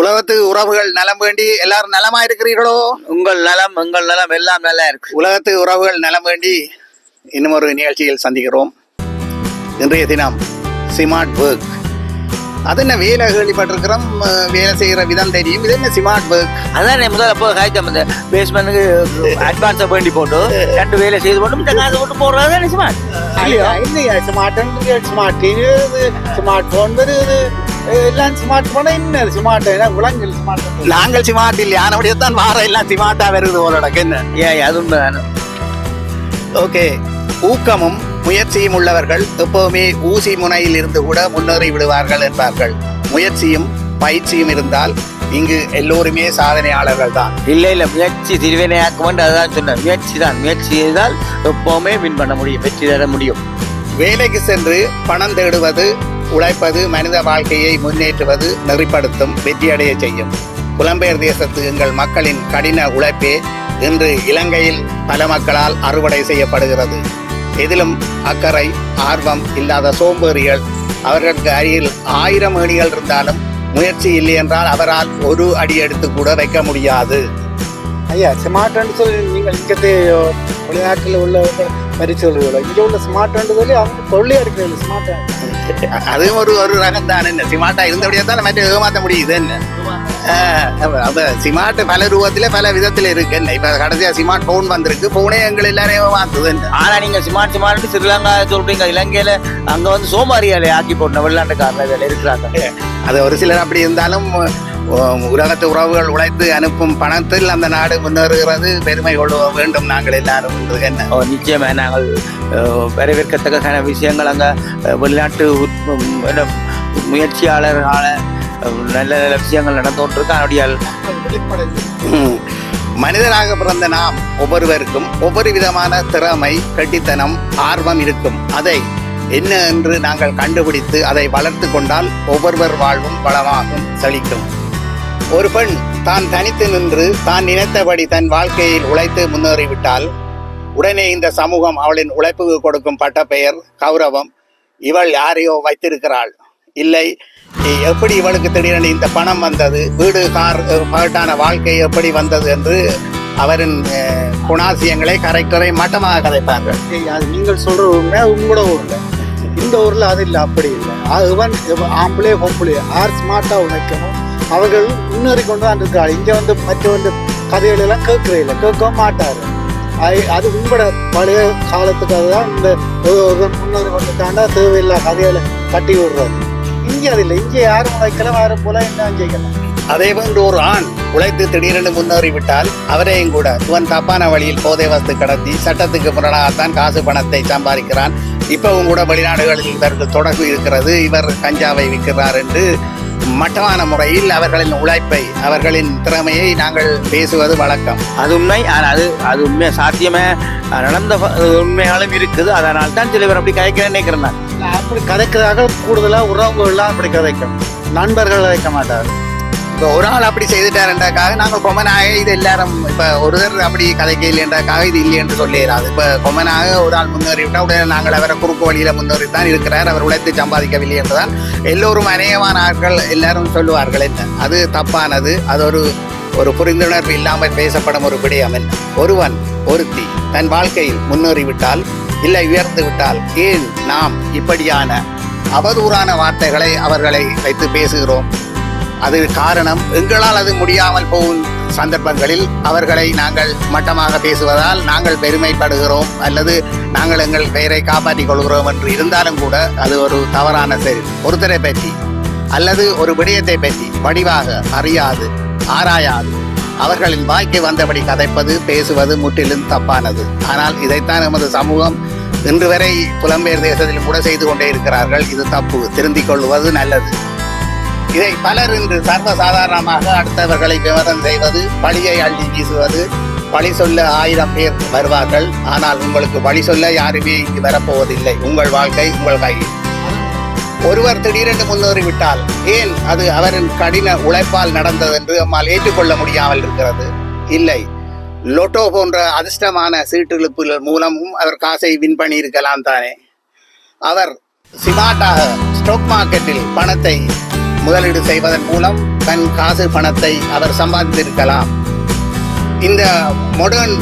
உலகத்து உறவுகள் நலம் வேண்டி எல்லாரும் நலமா இருக்கிறீர்களோ? உங்கள் நலம் உங்கள் நலம் எல்லாம் நல்லா இருக்கு. உலகத்து உறவுகள் நலம் வேண்டி இன்னும் ஒரு நிகழ்ச்சியில் சந்திக்கிறோம். இன்றைய தினம் ஸ்மார்ட் ஒர்க் அது என்ன வேலை கேள்விப்பட்டிருக்கிறோம் வேலை செய்கிற விதம் தெரியும். இது என்ன ஸ்மார்ட் ஒர்க் அதான் முதல்ல போய் காய்ச்சம் இந்த பேஸ்மெண்ட்டுக்கு அட்வான்ஸை வேண்டி போட்டு ரெண்டு வேலை செய்து போட்டு இந்த காசு போட்டு போடுறது தானே சும்மா இல்லையா? இல்லையா? Smart smart TV smart phone வருது. எல்லாம் ஸ்மார்ட் போனா என்ன? ஸ்மார்ட் விலங்குகள் ஸ்மார்ட் நாங்கள் ஸ்மார்ட் இல்லை ஆனபடியே தான் வாரம் எல்லாம் ஸ்மார்ட்டா வருது உங்களோட என்ன? ஏன் அது ஓகே ஊக்கமும் முயற்சியும் உள்ளவர்கள் எப்பவுமே ஊசி முனையில் இருந்து கூட முன்னேறி விடுவார்கள் என்பார்கள். முயற்சியும் பயிற்சியும் இருந்தால் இங்கு எல்லோருமே சாதனையாளர்கள் தான். இல்லை இல்லை முயற்சி திருவினையாக்க வேண்டும் அதுதான் சொன்னேன் முயற்சி தான். முயற்சி செய்தால் எப்பவுமே வின் பண்ண முடியும் வெற்றி தர முடியும். வேலைக்கு சென்று பணம் தேடுவது உழைப்பது மனித வாழ்க்கையை முன்னேற்றுவது நெறிப்படுத்தும் வெற்றியடைய செய்யும். புலம்பெயர் தேசத்து எங்கள் மக்களின் கடின உழைப்பே இன்று இலங்கையில் பல மக்களால் அறுவடை செய்யப்படுகிறது. எதிலும் அக்கறை ஆர்வம் இல்லாத சோம்பேறிகள். அவர்களுக்கு அருகில் ஆயிரம் ஏணிகள் இருந்தாலும் முயற்சி இல்லை என்றால் அவரால் ஒரு அடி எடுத்து கூட வைக்க முடியாது. ஐயா ஸ்மார்ட்னு சொல்லி நீங்கள் இங்கத்தே வெளிநாட்டில் உள்ள மறிச்சொல்லுகளோ இங்கே உள்ள ஸ்மார்ட்னு சொல்லி அவங்க தொல்லையா இருக்கிறது ஸ்மார்ட் அதுவும் ஒரு ஒரு ரகம் தான் என்ன சிமாட்டா இருந்தபடியே தான் மற்ற ஏமாற்ற முடியுது என்ன? அப்ப சிமார்ட் பல ரூபத்துல பல விதத்துல இருக்கு. இப்ப கடைசியா சிமார்ட் போன் வந்திருக்கு. போனே எங்களை எல்லாரையும் ஏமாத்துது என்ன ஆனா நீங்க ஸ்மார்ட் ஸ்மார்ட் ஸ்ரீலங்கா சொல்றீங்க. இலங்கையில அங்க வந்து சோமாரியாலே ஆக்கி போட்ட வெளிநாட்டுக்காரர்கள் இருக்கிறாங்க. அது ஒரு சிலர் அப்படி இருந்தாலும் உலகத்து உறவுகள் உழைத்து அனுப்பும் பணத்தில் அந்த நாடு முன்னேறுகிறது. பெருமை கொள்ள வேண்டும் நாங்கள் எல்லாரும் என்ன? நிச்சயமா. நாங்கள் வரவேற்கத்தக்க விஷயங்கள் அங்க வெளிநாட்டு முயற்சியாளர்களால நல்ல நல்ல விஷயங்கள் நடந்துகிட்டு இருக்கு அதனுடைய மனிதனாக பிறந்த நாம் ஒவ்வொருவருக்கும் ஒவ்வொரு விதமான திறமை கட்டித்தனம் ஆர்வம் இருக்கும். அதை என்ன என்று நாங்கள் கண்டுபிடித்து அதை வளர்த்து கொண்டால் ஒவ்வொருவர் வாழ்வும் வளமாகும் செழிக்கும். ஒரு பெண் தான் தனித்து நின்று தான் நினைத்தபடி தன் வாழ்க்கையில் உழைத்து முன்னேறிவிட்டால் உடனே இந்த சமூகம் அவளின் உழைப்புக்கு கொடுக்கும் பட்டப்பெயர் கௌரவம் இவள் யாரையோ வைத்திருக்கிறாள். இல்லை எப்படி இவளுக்கு திடீரென இந்த பணம் வந்தது? வீடு கார் அஹ், பகட்டான வாழ்க்கை எப்படி வந்தது என்று அவரின் குணாசியங்களை கரைக்கரை மட்டமாக கதைப்பார்கள். நீங்கள் சொல்ற உண்மை உங்களோட ஊர்ல. இந்த ஊர்ல அது இல்லை அப்படி இல்லை. அது இவன் ஆம்பளே பொம்பளே ஆர் ஸ்மார்ட்டா உழைக்கணும்? அவர்கள் முன்னேறி கொண்டு தான் இருக்காள். இங்க வந்து மற்றவங்க கதைகள் எல்லாம் கேட்கறே இல்லை கேட்க மாட்டாரு. அது- அது உங்களோட பழைய காலத்துக்கு அதுதான் இந்த ஒரு- கொண்டு தாண்டா தேவையில்லா கதைகளை கட்டி விடுறது. இங்க அது இல்லை இங்க யாரும் உழைக்கலாம் யாரும் போல என்ன செய்யலாம் அதே போன்று ஒரு ஆண் உழைத்து திடீரென்று முன்னேறிவிட்டால் அவரையும் கூட இவன் தப்பான வழியில் போதை வஸ்து கடத்தி சட்டத்துக்கு முரணாகத்தான் காசு பணத்தை சம்பாதிக்கிறான். இப்பவும் கூட வெளிநாடுகளில் இவருக்கு தொடர்பு இருக்கிறது. இவர் கஞ்சாவை விற்கிறார் என்று மட்டமான முறையில் அவர்களின் உழைப்பை அவர்களின் திறமையை நாங்கள் பேசுவது வழக்கம். அது உண்மை. அது அது உண்மை சாத்தியமே. நடந்த உண்மைகளும் இருக்குது. அதனால தான் சில பேர் அப்படி கதைக்கிறேன் நினைக்கிறேன் நான். அப்படி கதைக்கிறதாக கூடுதலாக உறவுகள்லாம் அப்படி கதைக்கும். நண்பர்கள் கதைக்க மாட்டார் இப்போ ஒரு ஆள் அப்படி செய்துட்டாருன்றக்காக நாங்கள் கொமனாக இது எல்லாரும் இப்போ ஒருத்தர் அப்படி கதைக்க இல்லைன்றக்காக இது இல்லை என்று சொல்லிடாது இப்போ கொமனாக ஒரு ஆள் முன்னேறி விட்டால் உடனே நாங்கள் அவரை குறுக்கு வழியில் முன்னேறித்தான் இருக்கிறார். அவர் உழைத்து சம்பாதிக்கவில்லை என்றுதான் எல்லோரும் அநேகமான ஆட்கள் எல்லாரும் சொல்லுவார்கள் என்ன? அது தப்பானது. அது ஒரு ஒரு புரிந்துணர்வு இல்லாமல் பேசப்படும் ஒரு விடயம் என்ன? ஒருவன் ஒருத்தி தன் வாழ்க்கையில் முன்னேறிவிட்டால் இல்லை உயர்ந்து விட்டால் ஏன் நாம் இப்படியான அவதூறான வார்த்தைகளை அவர்களை வைத்து பேசுகிறோம். அது காரணம் எங்களால் அது முடியாமல் போகும் சந்தர்ப்பங்களில் அவர்களை நாங்கள் மட்டமாக பேசுவதால் நாங்கள் பெருமைப்படுகிறோம் அல்லது நாங்கள் எங்கள் பெயரை காப்பாற்றிக் கொள்கிறோம் என்று இருந்தாலும் கூட அது ஒரு தவறான செயல். ஒருத்தரை பற்றி அல்லது ஒரு விடயத்தை பற்றி வடிவாக அறியாது ஆராயாது. அவர்களின் வாய்க்கு வந்தபடி கதைப்பது பேசுவது முற்றிலும் தப்பானது. ஆனால் இதைத்தான் எமது சமூகம் இன்று வரை புலம்பெயர் தேசத்திலும் கூட செய்து கொண்டே இருக்கிறார்கள். இது தப்பு. திருந்திக் கொள்வது நல்லது. இதை பலர் இன்று சர்வசாதாரணமாக அடுத்தவர்களை விவரம் செய்வது பழியை அள்ளி வீசுவது பழி சொல்ல ஆயிரம் பேர் வருவார்கள். ஆனால் உங்களுக்கு பழி சொல்ல யாருமே இங்கு வரப்போவதில்லை. உங்கள் வாழ்க்கை உங்கள் கையில் ஒருவர் திடீரென்று முன்னேறிவிட்டால் ஏன் அது அவரின் கடின உழைப்பால் நடந்தது என்று நம்மால் ஏற்றுக்கொள்ள முடியாமல் இருக்கிறது? இல்லை. லொட்டோ போன்ற அதிர்ஷ்டமான சீட்டுழுப்பு மூலமும் அவர் காசை வின் பண்ணியிருக்கலாம் தானே. அவர் சிமாட்டாக ஸ்டாக் மார்க்கெட்டில் பணத்தை முதலீடு செய்வதன் மூலம் தன் காசு பணத்தை அவர் சம்பாதித்திருக்கலாம். இந்த மாடர்ன்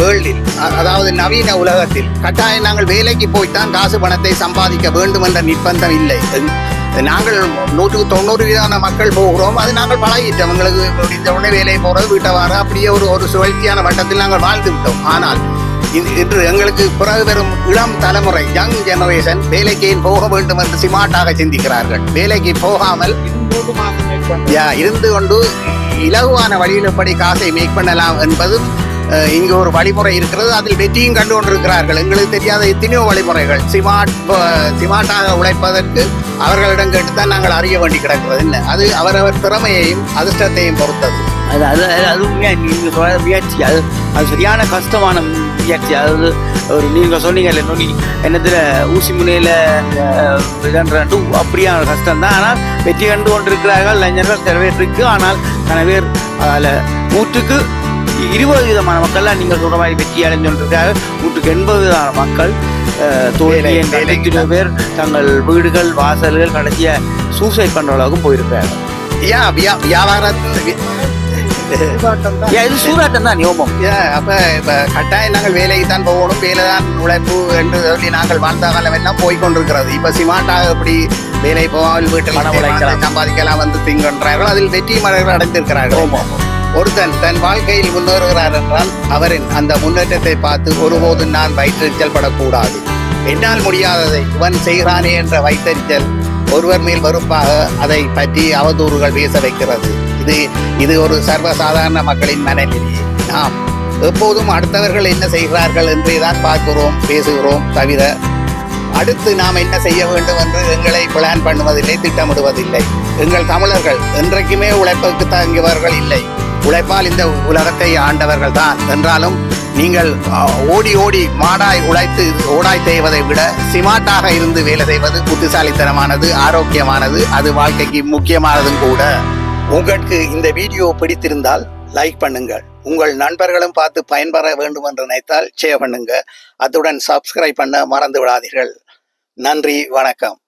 வேர்ல்டில் அதாவது நவீன உலகத்தில் கட்டாயம் நாங்கள் வேலைக்கு போய்த்தான் காசு பணத்தை சம்பாதிக்க வேண்டும் என்ற நிர்பந்தம் இல்லை. நாங்கள் நூற்றுக்கு தொண்ணூறு வீதமான மக்கள் போகிறோம். அது நாங்கள் பழகிட்டோம். எங்களுக்கு முடிந்த உடனே வேலைக்கு போகிறது வீட்டை வர அப்படியே ஒரு ஒரு சுழற்சியான வட்டத்தில் நாங்கள் வாழ்ந்து விட்டோம். ஆனால் இன்று- இன்று எங்களுக்கு பிறகு வரும் இளம் தலைமுறை யங் ஜெனரேஷன் வேலைக்கு போக வேண்டும் என்று சிமாட்டாக சிந்திக்கிறார்கள். வேலைக்கு போகாமல் இருந்து கொண்டு இலகுவான வழியில் எப்படி காசை மேக் பண்ணலாம் என்பதும் இங்கு ஒரு வழிமுறை இருக்கிறது. அதில் வெற்றியும் கண்டு கொண்டிருக்கிறார்கள் எங்களுக்கு தெரியாத எத்தனையோ வழிமுறைகள். சிமாட் சிமாட்டாக உழைப்பதற்கு அவர்களிடம் கேட்டுத்தான் நாங்கள் அறிய வேண்டி கிடக்கிறது. இல்லை அது அவரவர் திறமையையும் அதிர்ஷ்டத்தையும் பொறுத்தது. அது அது அது அது நீங்கள் சொல்ற முயற்சி அது அது சரியான கஷ்டமான முயற்சி. அதாவது ஒரு நீங்கள் சொன்னீங்கல்ல நுனி? என்னத்தில் ஊசி முனையில் இதன்றது அப்படியான கஷ்டம் தான் ஆனால் வெற்றி கண்டு கொண்டிருக்கிறார்கள் லஞ்சர்கள் நிறைவேற்றிருக்கு. ஆனால் சில பேர் அதில் நூற்றுக்கு இருபது விதமான மக்கள்லாம் நீங்கள் சொல்ற மாதிரி வெற்றி அடைஞ்சு கொண்டிருக்கிறார்கள் நூற்றுக்கு எண்பது விதமான மக்கள் தோல்வி பேர் தங்கள் வீடுகள் வாசல்கள் கடைசிய சூசைட் பண்ணுற அளவுக்கு போயிருக்கிறார்கள் யா வியா- வியாபாரத்தில் இது சூதாட்டம் தான் யோமம் யா, அப்ப இப்ப கட்டாயம் நாங்கள் வேலைக்கு தான் போகணும் வேலை தான் உழைப்பு என்று சொல்லி நாங்கள் வாழ்ந்த காலம் எல்லாம் போய் கொண்டிருக்கிறது இப்ப சிமாட்டாக எப்படி வேலை போகாமல் வீட்டில். சம்பாதிக்கலாம் வந்து திங்கன்றார்கள் அதில் வெற்றி மலர்கள் அடைந்திருக்கிறார்கள். ஒருத்தன் தன் வாழ்க்கையில் முன்னேறுகிறார் என்றால் அவரின் அந்த முன்னேற்றத்தை பார்த்து ஒருபோதும் நான் வயிற்றெரிச்சல் படக்கூடாது. என்னால் முடியாததை இவன் செய்கிறானே என்ற வைத்தறிச்சல் ஒருவர் மேல் வெறுப்பாக அதை பற்றி அவதூறுகள் பேச வைக்கிறது. இது இது ஒரு சர்வசாதாரண மக்களின் மனநிலை. நாம் எப்போதும் அடுத்தவர்கள் என்ன செய்கிறார்கள் என்றே தான் பார்க்கிறோம் பேசுகிறோம் தவிர அடுத்து நாம் என்ன செய்ய வேண்டும் என்று எங்களை பிளான் பண்ணுவதில்லை திட்டமிடுவதில்லை. எங்கள் தமிழர்கள் என்றைக்குமே உழைப்புக்கு தங்கியவர்கள் இல்லை. உழைப்பால் இந்த உலகத்தை ஆண்டவர்கள் தான் என்றாலும் நீங்கள் ஓடி ஓடி மாடாய் உழைத்து ஓடாய் செய்வதை விட சிமாட்டாக இருந்து வேலை செய்வது புத்திசாலித்தனமானது ஆரோக்கியமானது அது வாழ்க்கைக்கு முக்கியமானதும் கூட. உங்களுக்கு இந்த வீடியோ பிடித்திருந்தால் லைக் பண்ணுங்கள். உங்கள் நண்பர்களும் பார்த்து பயன்பெற வேண்டும் என்று நினைத்தால் ஷேர் பண்ணுங்க. அத்துடன் சப்ஸ்கிரைப் பண்ண மறந்து விடாதீர்கள். நன்றி வணக்கம்.